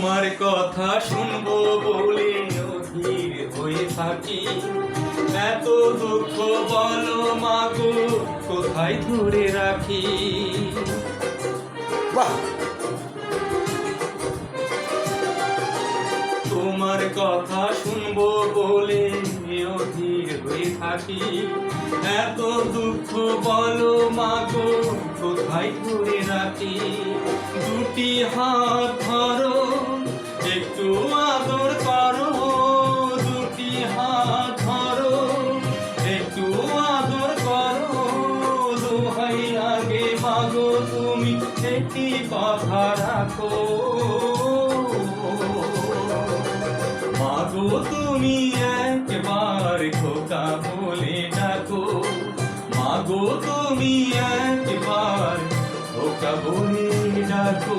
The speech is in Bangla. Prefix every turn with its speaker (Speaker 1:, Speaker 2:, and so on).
Speaker 1: তোমার কথা শুনব বলে অধীর হয়ে থাকি। এত দুঃখ বলো মাগো কোথায় ধরে রাখি?
Speaker 2: বাহ!
Speaker 1: তোমার কথা শুনব বলে অধীর হয়ে থাকি। এত দুঃখ বলো মাগো কোথায় ধরে রাখি? দুটি হাত মাগো তুমি, একটি কথা রাখো। মাগো তুমি একবার খোকা বলে ডাকো। মাগো তুমি একবার খোকা বলে ডাকো।